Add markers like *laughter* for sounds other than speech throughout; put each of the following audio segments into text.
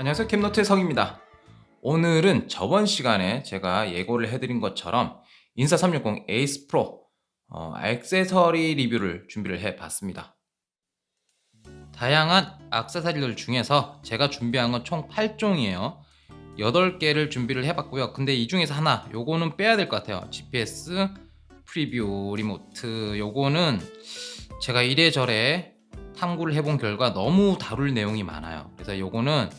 안녕하세요 캠노트의 성입니다. 오늘은 저번 시간에 제가 예고를 해드린 것처럼 인사 360 에이스 프로 어, 액세서리 리뷰를 준비를 해봤습니다. 다양한 액세서리들 중에서 제가 준비한 건 총 8종이에요. 8개를 준비를 해봤고요. 근데 이 중에서 하나 요거는 빼야 될 것 같아요. GPS 프리뷰 리모트 요거는 제가 이래저래 탐구를 해본 결과 너무 다룰 내용이 많아요. 그래서 요거는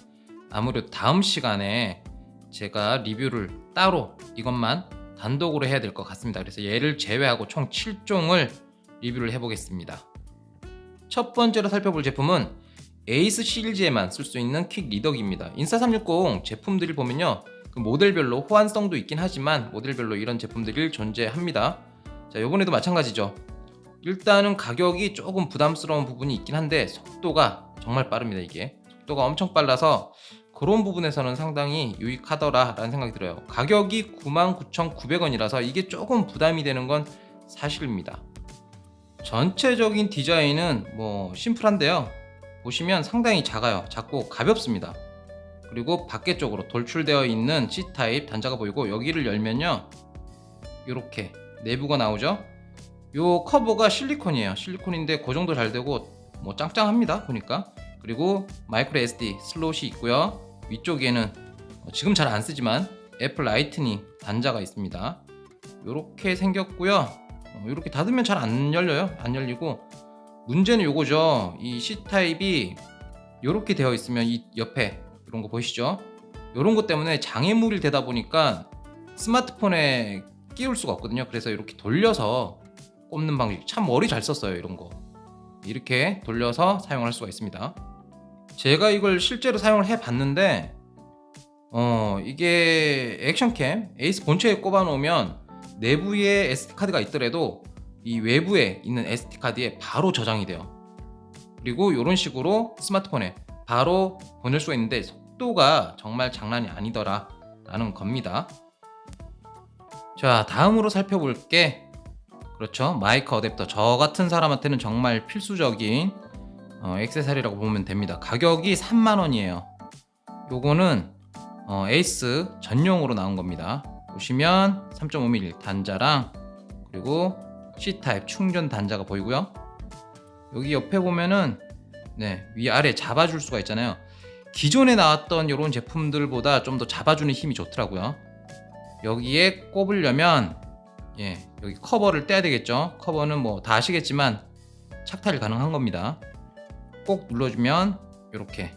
아무래도 다음 시간에 제가 리뷰를 따로 이것만 단독으로 해야 될 것 같습니다. 그래서 얘를 제외하고 총 7종을 리뷰를 해보겠습니다. 첫 번째로 살펴볼 제품은 에이스 시리즈에만 쓸 수 있는 퀵 리더기입니다. 인사 360 제품들을 보면요. 그 모델별로 호환성도 있긴 하지만 모델별로 이런 제품들이 존재합니다. 자, 요번에도 마찬가지죠. 일단은 가격이 조금 부담스러운 부분이 있긴 한데 속도가 정말 빠릅니다, 이게. 속도가 엄청 빨라서 그런 부분에서는 상당히 유익하더라라는 생각이 들어요. 가격이 99,900원이라서 이게 조금 부담이 되는 건 사실입니다. 전체적인 디자인은 뭐 심플한데요. 보시면 상당히 작아요. 작고 가볍습니다. 그리고 밖에 쪽으로 돌출되어 있는 C타입 단자가 보이고 여기를 열면요. 이렇게 내부가 나오죠. 요 커버가 실리콘이에요. 실리콘인데 그 정도 잘 되고 뭐 짱짱합니다. 보니까. 그리고 마이크로 SD 슬롯이 있고요. 위쪽에는 지금 잘 안 쓰지만 애플 라이트닝 단자가 있습니다. 이렇게 생겼고요. 이렇게 닫으면 잘 안 열려요. 안 열리고 문제는 요거죠. 이 C 타입이 이렇게 되어 있으면 이 옆에 이런 거 보이시죠? 이런 것 때문에 장애물이 되다 보니까 스마트폰에 끼울 수가 없거든요. 그래서 이렇게 돌려서 꼽는 방식 참 머리 잘 썼어요. 이런 거 이렇게 돌려서 사용할 수가 있습니다. 제가 이걸 실제로 사용을 해 봤는데 어 이게 액션캠 에이스 본체에 꼽아 놓으면 내부에 SD 카드가 있더라도 이 외부에 있는 SD 카드에 바로 저장이 돼요. 그리고 이런 식으로 스마트폰에 바로 보낼 수가 있는데 속도가 정말 장난이 아니더라 라는 겁니다. 자 다음으로 살펴볼 게 그렇죠 마이크 어댑터 저 같은 사람한테는 정말 필수적인 어, 액세서리라고 보면 됩니다. 가격이 3만원이에요. 요거는 어, 에이스 전용으로 나온 겁니다. 보시면 3.5mm 단자랑 그리고 C타입 충전 단자가 보이고요. 여기 옆에 보면은 네, 위아래 잡아줄 수가 있잖아요. 기존에 나왔던 이런 제품들보다 좀 더 잡아주는 힘이 좋더라고요. 여기에 꼽으려면 예, 여기 커버를 떼야 되겠죠. 커버는 뭐 다 아시겠지만 착탈이 가능한 겁니다. 꼭 눌러주면 이렇게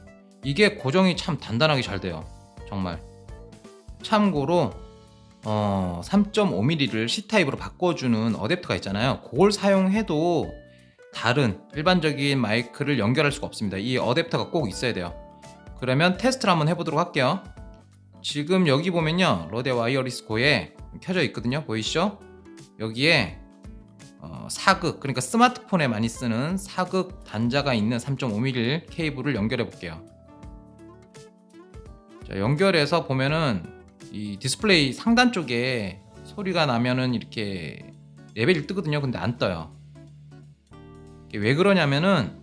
이게 고정이 참 단단하게 잘 돼요. 정말. 참고로 어, 3.5mm를 C타입으로 바꿔주는 어댑터가 있잖아요. 그걸 사용해도 다른 일반적인 마이크를 연결할 수가 없습니다. 이 어댑터가 꼭 있어야 돼요. 그러면 테스트를 한번 해보도록 할게요. 지금 여기 보면요. 로데 와이어리스 고에 켜져 있거든요. 보이시죠? 여기에 어, 사극 그러니까 스마트폰에 많이 쓰는 사극 단자가 있는 3.5mm 케이블을 연결해 볼게요. 자, 연결해서 보면은 이 디스플레이 상단 쪽에 소리가 나면은 이렇게 레벨이 뜨거든요. 근데 안 떠요. 왜 그러냐면은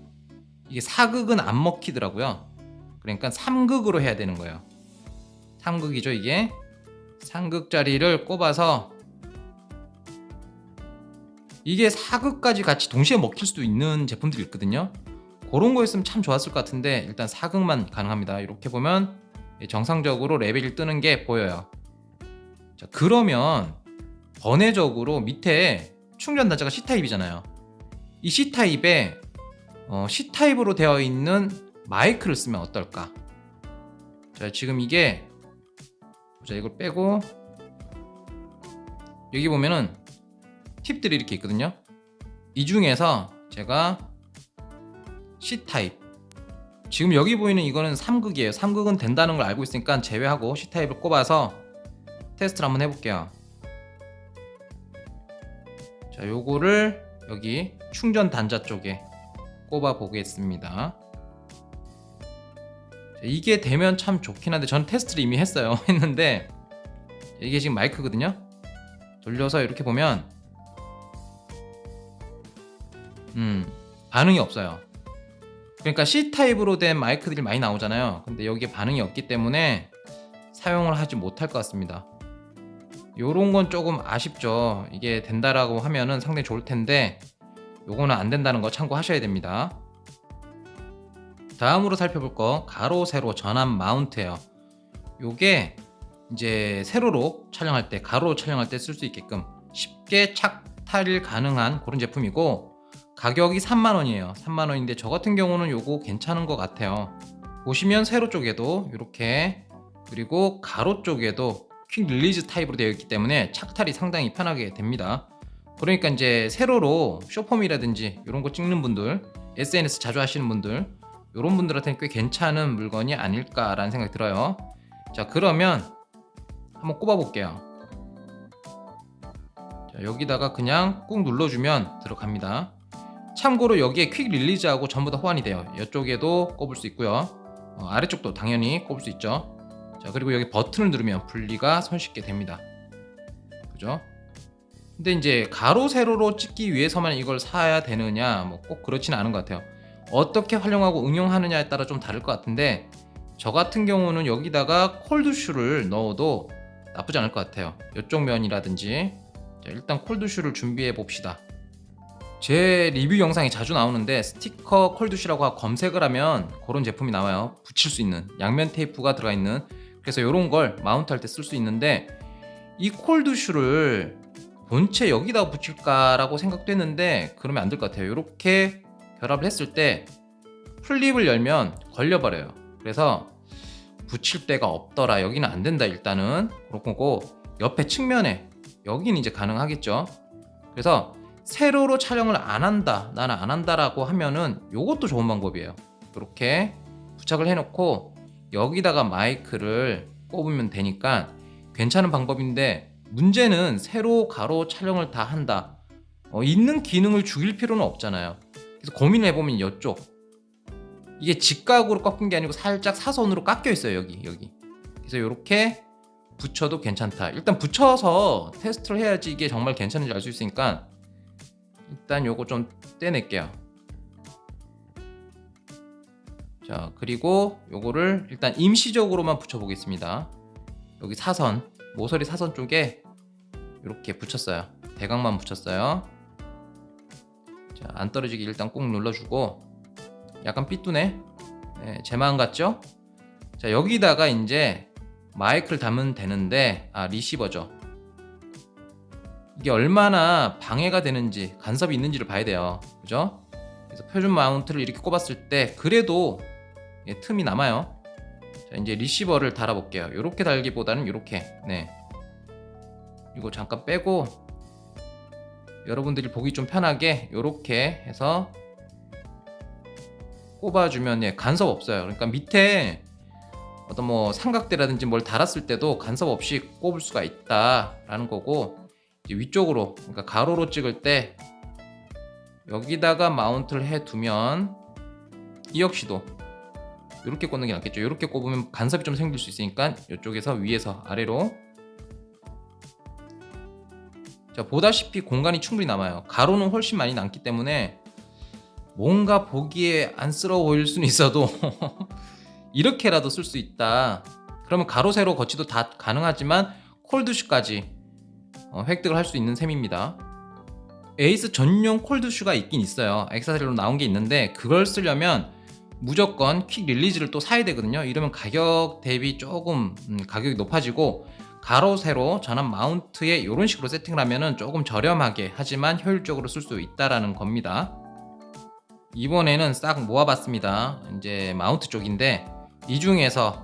이게 4극은 안 먹히더라고요. 그러니까 3극으로 해야 되는 거예요. 3극이죠, 이게. 3극짜리를 꼽아서 이게 4극까지 같이 동시에 먹힐 수도 있는 제품들이 있거든요. 그런 거였으면 참 좋았을 것 같은데 일단 4극만 가능합니다. 이렇게 보면 정상적으로 레벨이 뜨는 게 보여요. 자, 그러면 번외적으로 밑에 충전 단자가 C타입이잖아요. 이 C타입에 어, C타입으로 되어 있는 마이크를 쓰면 어떨까? 자, 지금 이게 자, 이걸 빼고 여기 보면은 팁들이 이렇게 있거든요. 이 중에서 제가 C타입 지금 여기 보이는 이거는 3극이에요. 3극은 된다는 걸 알고 있으니까 제외하고 C타입을 꼽아서 테스트를 한번 해볼게요. 자, 요거를 여기 충전 단자 쪽에 꼽아 보겠습니다. 자, 이게 되면 참 좋긴 한데 전 테스트를 이미 했어요. *laughs* 했는데 이게 지금 마이크거든요. 돌려서 이렇게 보면 음 반응이 없어요. 그러니까 C 타입으로 된 마이크들이 많이 나오잖아요. 근데 여기에 반응이 없기 때문에 사용을 하지 못할 것 같습니다. 요런 건 조금 아쉽죠. 이게 된다라고 하면은 상당히 좋을 텐데 요거는 안 된다는 거 참고하셔야 됩니다. 다음으로 살펴볼 거 가로 세로 전압 마운트예요. 요게 이제 세로로 촬영할 때 가로로 촬영할 때 쓸 수 있게끔 쉽게 착탈 가능한 그런 제품이고 가격이 3만 원이에요. 3만 원인데 저 같은 경우는 요거 괜찮은 것 같아요. 보시면 세로 쪽에도 이렇게 그리고 가로 쪽에도 퀵 릴리즈 타입으로 되어 있기 때문에 착탈이 상당히 편하게 됩니다. 그러니까 이제 세로로 쇼폼이라든지 이런 거 찍는 분들, SNS 자주 하시는 분들, 이런 분들한테는 꽤 괜찮은 물건이 아닐까라는 생각이 들어요. 자, 그러면 한번 꼽아 볼게요. 자, 여기다가 그냥 꾹 눌러주면 들어갑니다. 참고로 여기에 퀵 릴리즈하고 전부 다 호환이 돼요. 이쪽에도 꼽을 수 있고요. 어, 아래쪽도 당연히 꼽을 수 있죠. 자, 그리고 여기 버튼을 누르면 분리가 손쉽게 됩니다. 그죠? 근데 이제 가로 세로로 찍기 위해서만 이걸 사야 되느냐 뭐 꼭 그렇지는 않은 것 같아요. 어떻게 활용하고 응용하느냐에 따라 좀 다를 것 같은데 저 같은 경우는 여기다가 콜드슈를 넣어도 나쁘지 않을 것 같아요. 이쪽 면이라든지 자, 일단 콜드슈를 준비해 봅시다. 제 리뷰 영상이 자주 나오는데 스티커 콜드슈라고 검색을 하면 그런 제품이 나와요. 붙일 수 있는 양면 테이프가 들어가 있는 그래서 이런 걸 마운트 할 때 쓸 수 있는데 이 콜드슈를 본체 여기다 붙일까라고 생각도 했는데 그러면 안 될 것 같아요. 이렇게 결합을 했을 때 플립을 열면 걸려버려요. 그래서 붙일 데가 없더라. 여기는 안 된다. 일단은 그렇고 옆에 측면에 여기는 이제 가능하겠죠. 그래서 세로로 촬영을 안 한다. 나는 안 한다라고 하면은 이것도 좋은 방법이에요. 이렇게 부착을 해놓고 여기다가 마이크를 꼽으면 되니까 괜찮은 방법인데 문제는 세로 가로 촬영을 다 한다. 어, 있는 기능을 죽일 필요는 없잖아요. 그래서 고민을 해보면 이쪽 이게 직각으로 꺾은 게 아니고 살짝 사선으로 깎여 있어요 여기 여기. 그래서 이렇게 붙여도 괜찮다. 일단 붙여서 테스트를 해야지 이게 정말 괜찮은지 알 수 있으니까 일단 요거 좀 떼낼게요. 자 그리고 요거를 일단 임시적으로만 붙여 보겠습니다. 여기 사선 모서리 사선 쪽에 이렇게 붙였어요. 대각만 붙였어요. 자, 안 떨어지게 일단 꾹 눌러주고 약간 삐뚤네. 네, 제 마음 같죠? 자 여기다가 이제 마이크를 담으면 되는데 아 리시버죠. 이게 얼마나 방해가 되는지 간섭이 있는지를 봐야 돼요. 그죠? 그래서 표준 마운트를 이렇게 꼽았을 때 그래도 예, 틈이 남아요. 자, 이제 리시버를 달아볼게요. 이렇게 달기보다는 이렇게. 네. 이거 잠깐 빼고 여러분들이 보기 좀 편하게 이렇게 해서 꼽아주면 예, 간섭 없어요. 그러니까 밑에 어떤 뭐 삼각대라든지 뭘 달았을 때도 간섭 없이 꼽을 수가 있다라는 거고 위쪽으로 그러니까 가로로 찍을 때 여기다가 마운트를 해 두면 이 역시도 이렇게 꽂는 게 낫겠죠. 이렇게 꼽으면 간섭이 좀 생길 수 있으니까 이쪽에서 위에서 아래로 자 보다시피 공간이 충분히 남아요. 가로는 훨씬 많이 남기 때문에 뭔가 보기에 안쓰러워 보일 수는 있어도 *laughs* 이렇게라도 쓸 수 있다. 그러면 가로 세로 거치도 다 가능하지만 콜드슈까지 어, 획득을 할 수 있는 셈입니다. 에이스 전용 콜드슈가 있긴 있어요. 엑사세리로 나온 게 있는데 그걸 쓰려면 무조건 퀵 릴리즈를 또 사야 되거든요. 이러면 가격 대비 조금 음, 가격이 높아지고 가로 세로 전압 마운트에 이런 식으로 세팅을 하면은 조금 저렴하게 하지만 효율적으로 쓸 수 있다라는 겁니다. 이번에는 싹 모아봤습니다. 이제 마운트 쪽인데 이 중에서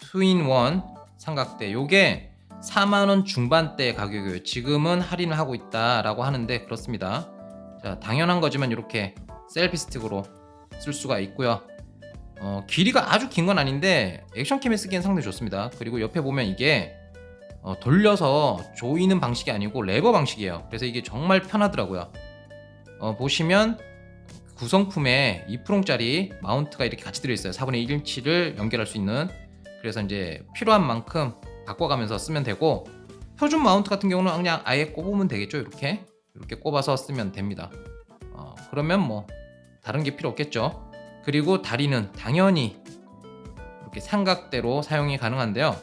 투인원 삼각대 요게 4만원 중반대 가격이에요. 지금은 할인을 하고 있다라고 하는데 그렇습니다. 자, 당연한 거지만 이렇게 셀피 스틱으로 쓸 수가 있고요. 어, 길이가 아주 긴 건 아닌데 액션캠에 쓰기엔 상당히 좋습니다. 그리고 옆에 보면 이게 어, 돌려서 조이는 방식이 아니고 레버 방식이에요. 그래서 이게 정말 편하더라고요. 어, 보시면 구성품에 2프롱짜리 마운트가 이렇게 같이 들어있어요. 4분의 1인치를 연결할 수 있는. 그래서 이제 필요한 만큼 바꿔가면서 쓰면 되고 표준 마운트 같은 경우는 그냥 아예 꼽으면 되겠죠. 이렇게 이렇게 꼽아서 쓰면 됩니다. 어, 그러면 뭐 다른 게 필요 없겠죠. 그리고 다리는 당연히 이렇게 삼각대로 사용이 가능한데요.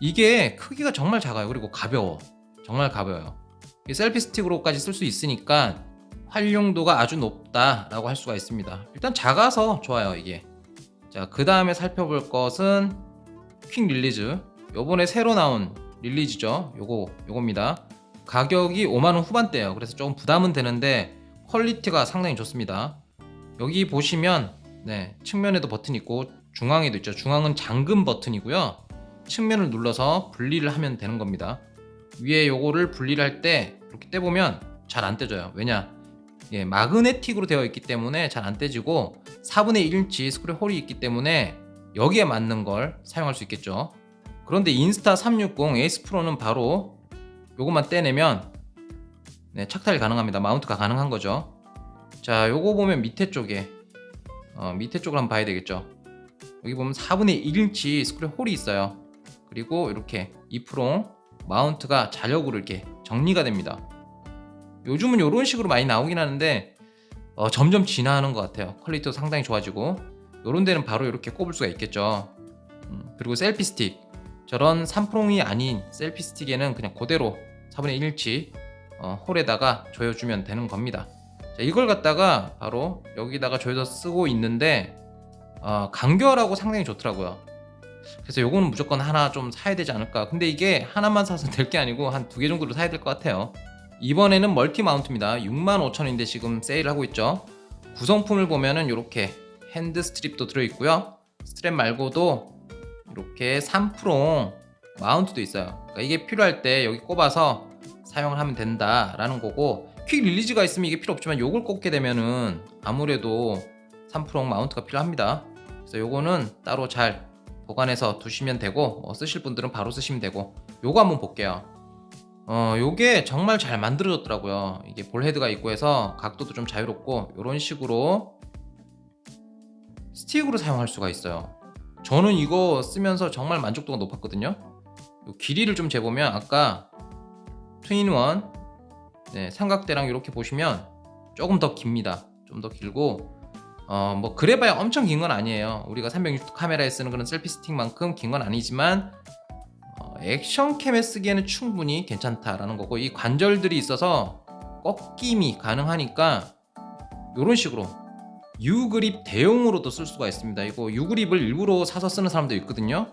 이게 크기가 정말 작아요. 그리고 가벼워. 정말 가벼워요. 이게 셀피 스틱으로까지 쓸 수 있으니까 활용도가 아주 높다라고 할 수가 있습니다. 일단 작아서 좋아요, 이게. 자, 그 다음에 살펴볼 것은 퀵 릴리즈. 요번에 새로 나온 릴리즈죠. 요거, 요겁니다. 가격이 5만원 후반대예요. 그래서 조금 부담은 되는데 퀄리티가 상당히 좋습니다. 여기 보시면 네, 측면에도 버튼 있고 중앙에도 있죠. 중앙은 잠금 버튼이고요. 측면을 눌러서 분리를 하면 되는 겁니다. 위에 요거를 분리를 할 때 이렇게 떼보면 잘 안 떼져요. 왜냐? 예, 마그네틱으로 되어 있기 때문에 잘 안 떼지고 4분의 1인치 스크류 홀이 있기 때문에 여기에 맞는 걸 사용할 수 있겠죠. 그런데 인스타 360 에이스 프로는 바로 요것만 떼내면 네, 착탈이 가능합니다. 마운트가 가능한 거죠. 자, 요거 보면 밑에 쪽에 어, 밑에 쪽을 한번 봐야 되겠죠. 여기 보면 4분의 1인치 스크류 홀이 있어요. 그리고 이렇게 2프롱 마운트가 자력으로 이렇게 정리가 됩니다. 요즘은 이런 식으로 많이 나오긴 하는데 어, 점점 진화하는 것 같아요. 퀄리티도 상당히 좋아지고 이런 데는 바로 이렇게 꼽을 수가 있겠죠. 음, 그리고 셀피 스틱 저런 3프롱이 아닌 셀피 스틱에는 그냥 그대로 4분의 1인치 어, 홀에다가 조여주면 되는 겁니다. 자, 이걸 갖다가 바로 여기다가 조여서 쓰고 있는데 어, 간결하고 상당히 좋더라고요. 그래서 요거는 무조건 하나 좀 사야 되지 않을까. 근데 이게 하나만 사서 *laughs* 될 게 아니고 한 두 개 정도로 사야 될 것 같아요. 이번에는 멀티 마운트입니다. 65,000원인데 지금 세일하고 있죠. 구성품을 보면은 이렇게 핸드 스트립도 들어있고요. 스트랩 말고도 이렇게 3프롱 마운트도 있어요. 그러니까 이게 필요할 때 여기 꼽아서 사용을 하면 된다라는 거고 퀵 릴리즈가 있으면 이게 필요 없지만 요걸 꼽게 되면은 아무래도 3프롱 마운트가 필요합니다. 그래서 요거는 따로 잘 보관해서 두시면 되고 어, 쓰실 분들은 바로 쓰시면 되고 요거 한번 볼게요. 어, 요게 정말 잘 만들어졌더라고요. 이게 볼 헤드가 있고 해서 각도도 좀 자유롭고 이런 식으로 스틱으로 사용할 수가 있어요. 저는 이거 쓰면서 정말 만족도가 높았거든요. 요 길이를 좀 재보면 아까 트윈원 네, 삼각대랑 이렇게 보시면 조금 더 깁니다. 좀 더 길고 어, 뭐 그래봐야 엄청 긴 건 아니에요. 우리가 360도 카메라에 쓰는 그런 셀피 스틱만큼 긴 건 아니지만 어, 액션캠에 쓰기에는 충분히 괜찮다라는 거고 이 관절들이 있어서 꺾임이 가능하니까 이런 식으로 유그립 대용으로도 쓸 수가 있습니다. 이거 유그립을 일부러 사서 쓰는 사람도 있거든요.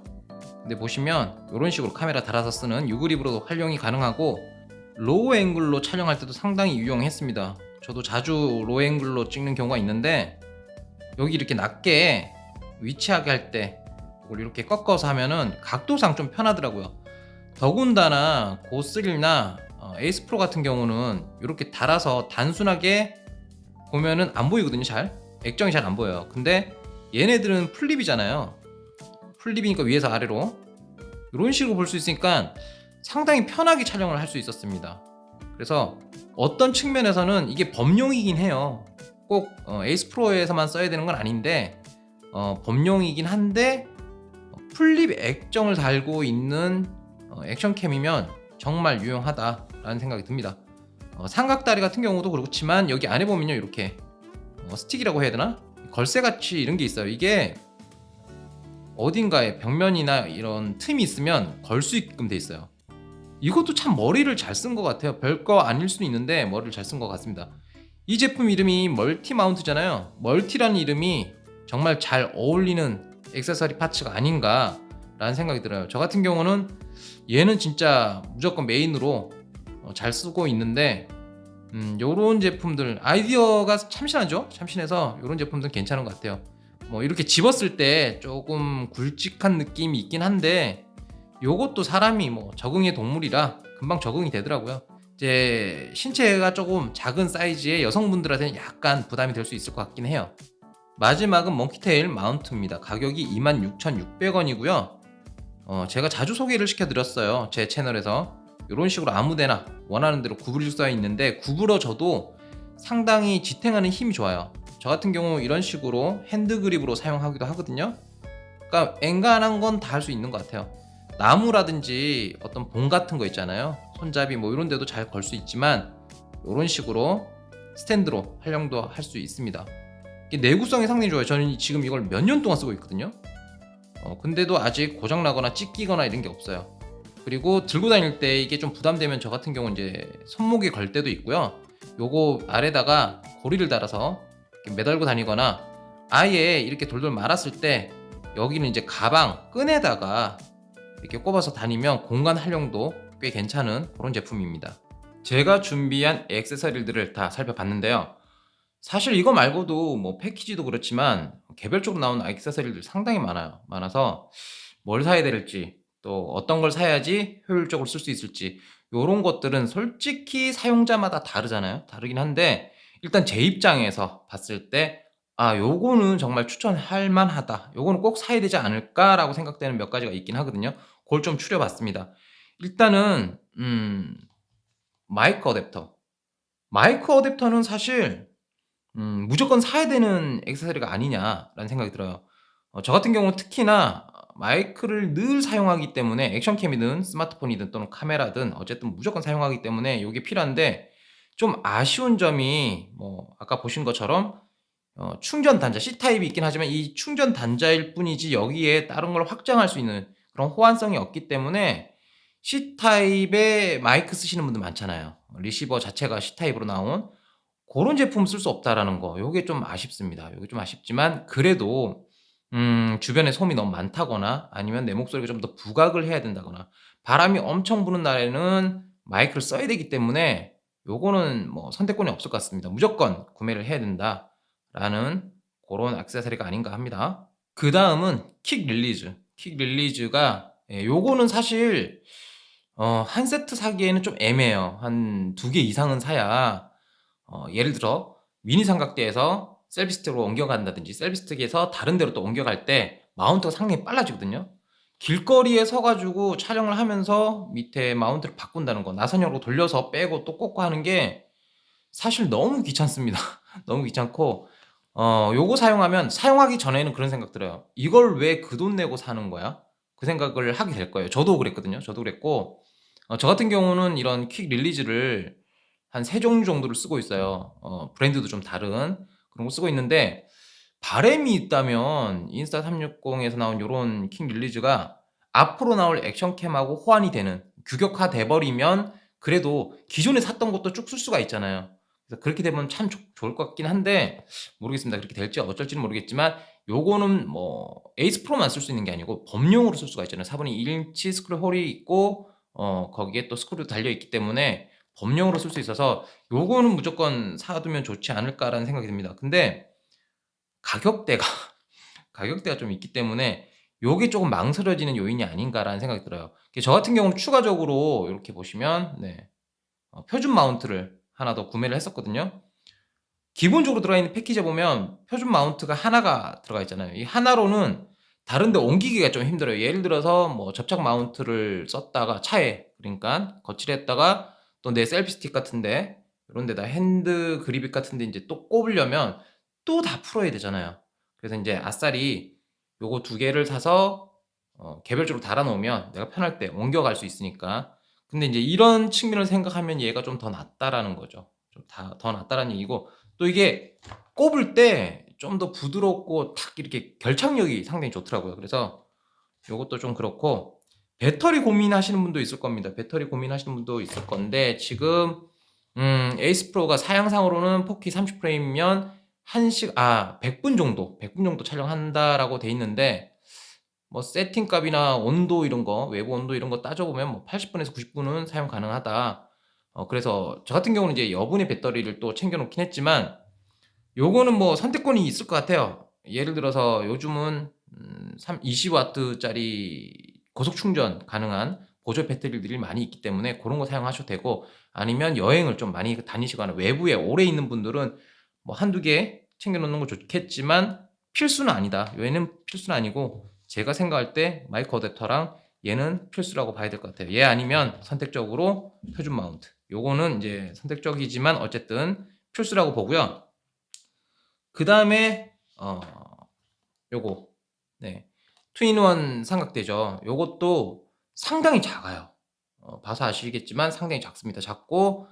근데 보시면 이런 식으로 카메라 달아서 쓰는 유그립으로도 활용이 가능하고 로우 앵글로 촬영할 때도 상당히 유용했습니다. 저도 자주 로우 앵글로 찍는 경우가 있는데 여기 이렇게 낮게 위치하게 할 때 이렇게 꺾어서 하면은 각도상 좀 편하더라고요. 더군다나 고스릴나 어, 에이스 프로 같은 경우는 이렇게 달아서 단순하게 보면은 안 보이거든요, 잘. 액정이 잘 안 보여요. 근데 얘네들은 플립이잖아요. 플립이니까 위에서 아래로 이런 식으로 볼 수 있으니까 상당히 편하게 촬영을 할 수 있었습니다. 그래서 어떤 측면에서는 이게 범용이긴 해요. 꼭 어, 에이스 프로에서만 써야 되는 건 아닌데 어, 범용이긴 한데 어, 플립 액정을 달고 있는 어, 액션캠이면 정말 유용하다라는 생각이 듭니다. 어, 삼각다리 같은 경우도 그렇지만 여기 안에 보면요 이렇게 어, 스틱이라고 해야 되나 걸쇠같이 이런 게 있어요. 이게 어딘가에 벽면이나 이런 틈이 있으면 걸 수 있게끔 돼 있어요. 이것도 참 머리를 잘 쓴 것 같아요. 별거 아닐 수도 있는데 머리를 잘 쓴 것 같습니다. 이 제품 이름이 멀티 마운트잖아요. 멀티라는 이름이 정말 잘 어울리는 액세서리 파츠가 아닌가 라는 생각이 들어요. 저 같은 경우는 얘는 진짜 무조건 메인으로 어, 잘 쓰고 있는데 음, 요런 제품들 아이디어가 참신하죠? 참신해서 요런 제품들 괜찮은 것 같아요. 뭐 이렇게 집었을 때 조금 굵직한 느낌이 있긴 한데 요것도 사람이 뭐 적응의 동물이라 금방 적응이 되더라고요. 이제 신체가 조금 작은 사이즈의 여성분들한테는 약간 부담이 될 수 있을 것 같긴 해요. 마지막은 몽키테일 마운트입니다. 가격이 26,600원이고요. 어, 제가 자주 소개를 시켜드렸어요. 제 채널에서. 이런 식으로 아무데나 원하는 대로 구부릴 수 있는데 구부러져도 상당히 지탱하는 힘이 좋아요. 저 같은 경우 이런 식으로 핸드 그립으로 사용하기도 하거든요. 그러니까 엔간한 건 다 할 수 있는 것 같아요. 나무라든지 어떤 봉 같은 거 있잖아요. 손잡이 뭐 이런 데도 잘 걸 수 있지만 이런 식으로 스탠드로 활용도 할 수 있습니다. 내구성이 상당히 좋아요. 저는 지금 이걸 몇 년 동안 쓰고 있거든요. 어, 근데도 아직 고장 나거나 찢기거나 이런 게 없어요. 그리고 들고 다닐 때 이게 좀 부담되면 저 같은 경우 이제 손목에 걸 때도 있고요. 요거 아래다가 고리를 달아서 매달고 다니거나 아예 이렇게 돌돌 말았을 때 여기는 이제 가방 끈에다가 이렇게 꼽아서 다니면 공간 활용도 꽤 괜찮은 그런 제품입니다. 제가 준비한 액세서리들을 다 살펴봤는데요. 사실 이거 말고도 뭐 패키지도 그렇지만 개별적으로 나오는 액세서리들 상당히 많아요. 많아서 뭘 사야 될지 또 어떤 걸 사야지 효율적으로 쓸 수 있을지 이런 것들은 솔직히 사용자마다 다르잖아요. 다르긴 한데 일단 제 입장에서 봤을 때 아, 요거는 정말 추천할 만하다. 요거는 꼭 사야 되지 않을까라고 생각되는 몇 가지가 있긴 하거든요. 그걸 좀 추려봤습니다. 일단은 음, 마이크 어댑터. 마이크 어댑터는 사실 음, 무조건 사야 되는 액세서리가 아니냐라는 생각이 들어요. 어, 저 같은 경우는 특히나 마이크를 늘 사용하기 때문에 액션캠이든 스마트폰이든 또는 카메라든 어쨌든 무조건 사용하기 때문에 이게 필요한데 좀 아쉬운 점이 뭐 아까 보신 것처럼 어, 충전 단자 C타입이 있긴 하지만 이 충전 단자일 뿐이지 여기에 다른 걸 확장할 수 있는 그런 호환성이 없기 때문에 C타입의 마이크 쓰시는 분들 많잖아요. 리시버 자체가 C타입으로 나온 그런 제품 쓸 수 없다라는 거. 요게 좀 아쉽습니다. 요게 좀 아쉽지만 그래도 음, 주변에 소음이 너무 많다거나 아니면 내 목소리가 좀 더 부각을 해야 된다거나 바람이 엄청 부는 날에는 마이크를 써야 되기 때문에 요거는 뭐 선택권이 없을 것 같습니다. 무조건 구매를 해야 된다라는 그런 액세서리가 아닌가 합니다. 그 다음은 킥 릴리즈. 킥 릴리즈가 예, 요거는 사실 어, 한 세트 사기에는 좀 애매해요. 한 두 개 이상은 사야 어, 예를 들어 미니 삼각대에서 셀피 스틱으로 옮겨간다든지 셀피 스틱에서 다른 데로 또 옮겨갈 때 마운트가 상당히 빨라지거든요. 길거리에 서가지고 촬영을 하면서 밑에 마운트를 바꾼다는 거 나선형으로 돌려서 빼고 또 꽂고 하는 게 사실 너무 귀찮습니다. *laughs* 너무 귀찮고 어 요거 사용하면 사용하기 전에는 그런 생각 들어요. 이걸 왜 그 돈 내고 사는 거야? 그 생각을 하게 될 거예요. 저도 그랬거든요. 저도 그랬고 어, 저 같은 경우는 이런 퀵 릴리즈를 한 세 종류 정도를 쓰고 있어요. 어, 브랜드도 좀 다른 그런 거 쓰고 있는데 바램이 있다면 인스타 360에서 나온 이런 킹 릴리즈가 앞으로 나올 액션캠하고 호환이 되는 규격화 돼버리면 그래도 기존에 샀던 것도 쭉 쓸 수가 있잖아요. 그래서 그렇게 되면 참 좋- 좋을 것 같긴 한데 모르겠습니다. 그렇게 될지 어쩔지는 모르겠지만 요거는 뭐 에이스 프로만 쓸 수 있는 게 아니고 범용으로 쓸 수가 있잖아요. 4분의 1인치 스크류 홀이 있고 어 거기에 또 스크류 달려 있기 때문에 범용으로 쓸 수 있어서 요거는 무조건 사두면 좋지 않을까라는 생각이 듭니다. 근데 가격대가 *laughs* 가격대가 좀 있기 때문에 요게 조금 망설여지는 요인이 아닌가라는 생각이 들어요. 저 같은 경우는 추가적으로 이렇게 보시면 네. 어, 표준 마운트를 하나 더 구매를 했었거든요. 기본적으로 들어가 있는 패키지에 보면 표준 마운트가 하나가 들어가 있잖아요. 이 하나로는 다른 데 옮기기가 좀 힘들어요. 예를 들어서 뭐 접착 마운트를 썼다가 차에 그러니까 거칠했다가 또 내 셀피 스틱 같은데 이런 데다 핸드 그립 같은데 이제 또 꼽으려면 또 다 풀어야 되잖아요. 그래서 이제 아싸리 요거 두 개를 사서 어, 개별적으로 달아 놓으면 내가 편할 때 옮겨갈 수 있으니까. 근데 이제 이런 측면을 생각하면 얘가 좀 더 낫다라는 거죠. 좀 더 낫다라는 얘기고 또 이게 꼽을 때 좀 더 부드럽고 탁 이렇게 결착력이 상당히 좋더라고요. 그래서 요것도 좀 그렇고 배터리 고민하시는 분도 있을 겁니다. 배터리 고민하시는 분도 있을 건데 지금 음, 에이스 프로가 사양상으로는 4K 30프레임이면 1시 아 100분 정도 100분 정도 촬영한다라고 돼 있는데 뭐 세팅 값이나 온도 이런 거 외부 온도 이런 거 따져 보면 뭐 80분에서 90분은 사용 가능하다. 어, 그래서 저 같은 경우는 이제 여분의 배터리를 또 챙겨 놓긴 했지만 요거는 뭐 선택권이 있을 것 같아요. 예를 들어서 요즘은 음, 3, 20W짜리 고속 충전 가능한 보조 배터리들이 많이 있기 때문에 그런 거 사용하셔도 되고 아니면 여행을 좀 많이 다니시거나 외부에 오래 있는 분들은 뭐 한두 개 챙겨 놓는 거 좋겠지만 필수는 아니다. 얘는 필수는 아니고 제가 생각할 때 마이크 어댑터랑 얘는 필수라고 봐야 될 것 같아요. 얘 아니면 선택적으로 표준 마운트. 요거는 이제 선택적이지만 어쨌든 필수라고 보고요. 그 다음에 어 요거 네 투인원 삼각대죠. 요것도 상당히 작아요. 어, 봐서 아시겠지만 상당히 작습니다. 작고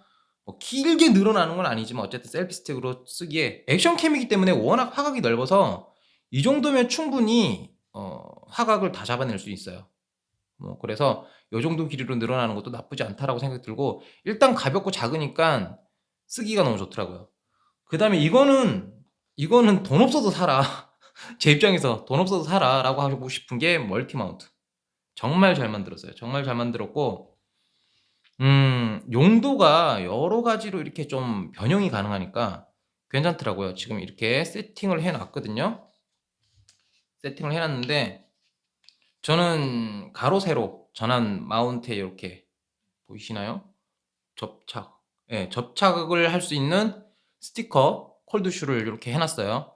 뭐 길게 늘어나는 건 아니지만 어쨌든 셀피 스틱으로 쓰기에 액션 캠이기 때문에 워낙 화각이 넓어서 이 정도면 충분히 어, 화각을 다 잡아낼 수 있어요. 뭐 그래서 요 정도 길이로 늘어나는 것도 나쁘지 않다라고 생각이 들고 일단 가볍고 작으니까 쓰기가 너무 좋더라고요. 그 다음에 이거는 이거는 돈 없어도 사라. 제 입장에서 돈 없어도 사라라고 하고 싶은 게 멀티 마운트. 정말 잘 만들었어요. 정말 잘 만들었고 음, 용도가 여러 가지로 이렇게 좀 변형이 가능하니까 괜찮더라고요. 지금 이렇게 세팅을 해 놨거든요. 세팅을 해 놨는데 저는 가로 세로 전환 마운트에 이렇게 보이시나요? 접착. 예, 접착을 할 수 있는 스티커 콜드슈를 이렇게 해놨어요.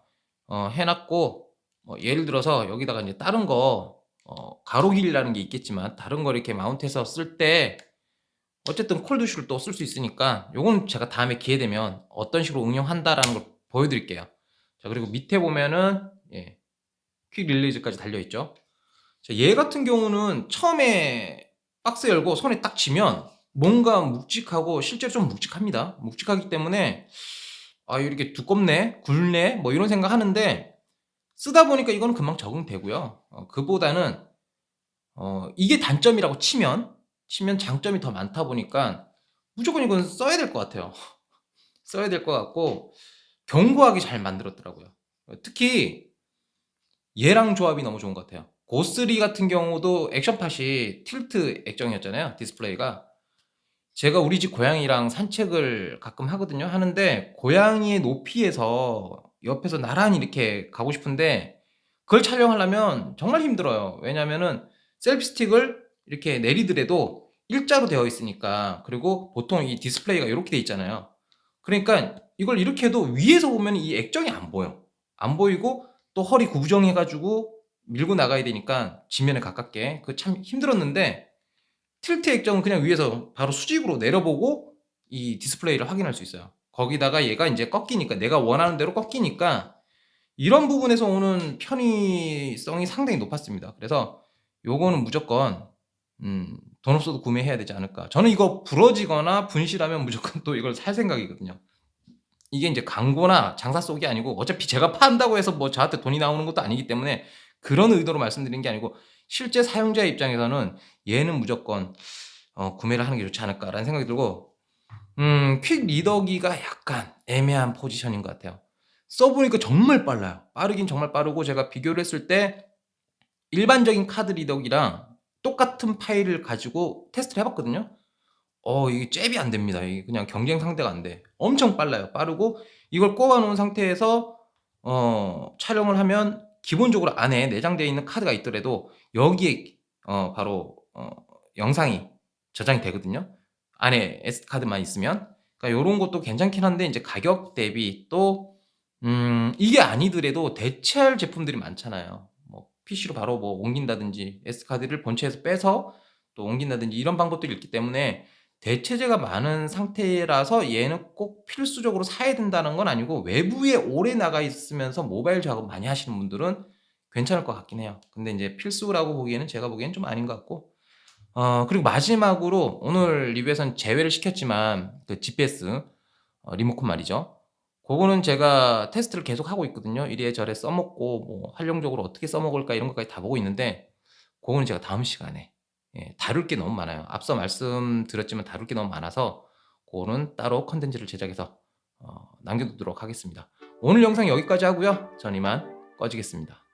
어, 해놨고 뭐 예를 들어서 여기다가 이제 다른 거 어, 가로 길이라는 게 있겠지만 다른 거 이렇게 마운트해서 쓸 때 어쨌든 콜드슈를 또쓸 수 있으니까 요건 제가 다음에 기회 되면 어떤 식으로 응용한다라는 걸 보여드릴게요. 자 그리고 밑에 보면은 예, 퀵 릴리즈까지 달려 있죠. 자, 얘 같은 경우는 처음에 박스 열고 손에 딱 쥐면 뭔가 묵직하고 실제로 좀 묵직합니다. 묵직하기 때문에 아 이렇게 두껍네, 굵네, 뭐 이런 생각 하는데 쓰다 보니까 이거는 금방 적응되고요. 어, 그보다는 어, 이게 단점이라고 치면 치면 장점이 더 많다 보니까 무조건 이건 써야 될 것 같아요. *laughs* 써야 될 것 같고 견고하게 잘 만들었더라고요. 특히 얘랑 조합이 너무 좋은 것 같아요. 고스리 같은 경우도 액션팟이 틸트 액정이었잖아요. 디스플레이가. 제가 우리 집 고양이랑 산책을 가끔 하거든요. 하는데 고양이의 높이에서 옆에서 나란히 이렇게 가고 싶은데 그걸 촬영하려면 정말 힘들어요. 왜냐면은 셀피 스틱을 이렇게 내리더라도 일자로 되어 있으니까 그리고 보통 이 디스플레이가 이렇게 돼 있잖아요. 그러니까 이걸 이렇게 해도 위에서 보면 이 액정이 안 보여. 안 보이고 또 허리 구부정해가지고 밀고 나가야 되니까 지면에 가깝게 그 참 힘들었는데 틸트 액정은 그냥 위에서 바로 수직으로 내려보고 이 디스플레이를 확인할 수 있어요. 거기다가 얘가 이제 꺾이니까 내가 원하는 대로 꺾이니까 이런 부분에서 오는 편의성이 상당히 높았습니다. 그래서 요거는 무조건 음, 돈 없어도 구매해야 되지 않을까. 저는 이거 부러지거나 분실하면 무조건 또 이걸 살 생각이거든요. 이게 이제 광고나 장사 속이 아니고 어차피 제가 판다고 해서 뭐 저한테 돈이 나오는 것도 아니기 때문에 그런 의도로 말씀드린 게 아니고 실제 사용자 입장에서는 얘는 무조건 어, 구매를 하는 게 좋지 않을까라는 생각이 들고 음, 퀵 리더기가 약간 애매한 포지션인 것 같아요. 써보니까 정말 빨라요. 빠르긴 정말 빠르고 제가 비교를 했을 때 일반적인 카드 리더기랑 똑같은 파일을 가지고 테스트를 해봤거든요. 어, 이게 잽이 안 됩니다. 이게 그냥 경쟁 상대가 안 돼. 엄청 빨라요. 빠르고 이걸 꼽아 놓은 상태에서 어, 촬영을 하면 기본적으로 안에 내장되어 있는 카드가 있더라도 여기에 어, 바로 어, 영상이 저장이 되거든요. 안에 SD 카드만 있으면 그러니까 이런 것도 괜찮긴 한데 이제 가격 대비 또 음, 이게 아니더라도 대체할 제품들이 많잖아요. 뭐 PC로 바로 뭐 옮긴다든지 SD 카드를 본체에서 빼서 또 옮긴다든지 이런 방법들이 있기 때문에 대체재가 많은 상태라서 얘는 꼭 필수적으로 사야 된다는 건 아니고 외부에 오래 나가 있으면서 모바일 작업 많이 하시는 분들은 괜찮을 것 같긴 해요. 근데 이제 필수라고 보기에는 제가 보기엔 좀 아닌 것 같고 어, 그리고 마지막으로 오늘 리뷰에선 제외를 시켰지만 그 GPS 어, 리모컨 말이죠. 그거는 제가 테스트를 계속 하고 있거든요. 이래저래 써먹고 뭐 활용적으로 어떻게 써먹을까 이런 것까지 다 보고 있는데 그거는 제가 다음 시간에 예, 다룰 게 너무 많아요. 앞서 말씀드렸지만 다룰 게 너무 많아서 그거는 따로 컨텐츠를 제작해서 어, 남겨두도록 하겠습니다. 오늘 영상 여기까지 하고요. 전 이만 꺼지겠습니다.